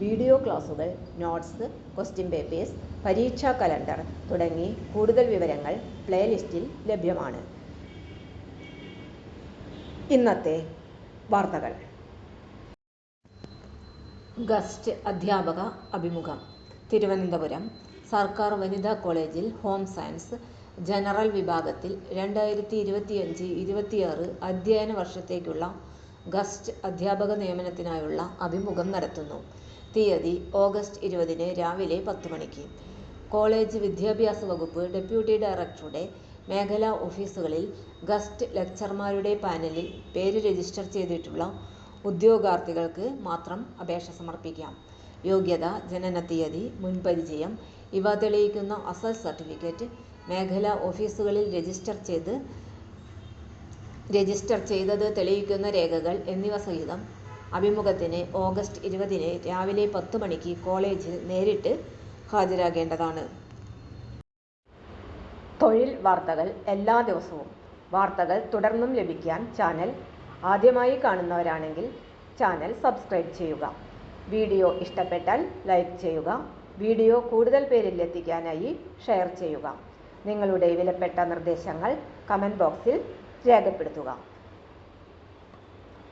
Video ക്ലാസുകൾ notes question papers പരീക്ഷാ calendar തുടങ്ങി കൂടുതൽ വിവരങ്ങൾ പ്ലേലിസ്റ്റിൽ ലഭ്യമാണ്. ഇന്നത്തെ വാർത്തകൾ. ഗസ്റ്റ് അധ്യാപക അഭിമുഖം. തിരുവനന്തപുരം സർക്കാർ വനിതാ കോളേജിൽ ഹോം സയൻസ് ജനറൽ വിഭാഗത്തിൽ രണ്ടായിരത്തി ഇരുപത്തിയഞ്ച് ഇരുപത്തിയാറ് അധ്യയന വർഷത്തേക്കുള്ള ഗസ്റ്റ് അധ്യാപക നിയമനത്തിനായുള്ള അഭിമുഖം നടത്തുന്നു. തീയതി ഓഗസ്റ്റ് ഇരുപതിന് രാവിലെ പത്ത് മണിക്ക്. കോളേജ് വിദ്യാഭ്യാസ വകുപ്പ് ഡെപ്യൂട്ടി ഡയറക്ടറുടെ മേഖലാ ഓഫീസുകളിൽ ഗസ്റ്റ് ലെക്ചർമാരുടെ പാനലിൽ പേര് രജിസ്റ്റർ ചെയ്തിട്ടുള്ള ഉദ്യോഗാർത്ഥികൾക്ക് മാത്രം അപേക്ഷ സമർപ്പിക്കാം. യോഗ്യത ജനനത്തീയതി മുൻപരിചയം ഇവ തെളിയിക്കുന്ന അസൽ സർട്ടിഫിക്കറ്റ് മേഖലാ ഓഫീസുകളിൽ രജിസ്റ്റർ ചെയ്ത് രജിസ്റ്റർ ചെയ്തത് തെളിയിക്കുന്ന രേഖകൾ എന്നിവ സഹിതം അഭിമുഖത്തിന് ഓഗസ്റ്റ് ഇരുപതിന് രാവിലെ പത്ത് മണിക്ക് കോളേജിൽ നേരിട്ട് ഹാജരാകേണ്ടതാണ്. തൊഴിൽ വാർത്തകൾ എല്ലാ ദിവസവും. വാർത്തകൾ തുടർന്നും ലഭിക്കാൻ ചാനൽ ആദ്യമായി കാണുന്നവരാണെങ്കിൽ ചാനൽ സബ്സ്ക്രൈബ് ചെയ്യുക. വീഡിയോ ഇഷ്ടപ്പെട്ടാൽ ലൈക്ക് ചെയ്യുക. വീഡിയോ കൂടുതൽ പേരിൽ എത്തിക്കാനായി ഷെയർ ചെയ്യുക. നിങ്ങളുടെ വിലപ്പെട്ട നിർദ്ദേശങ്ങൾ കമന്റ് ബോക്സിൽ രേഖപ്പെടുത്തുക.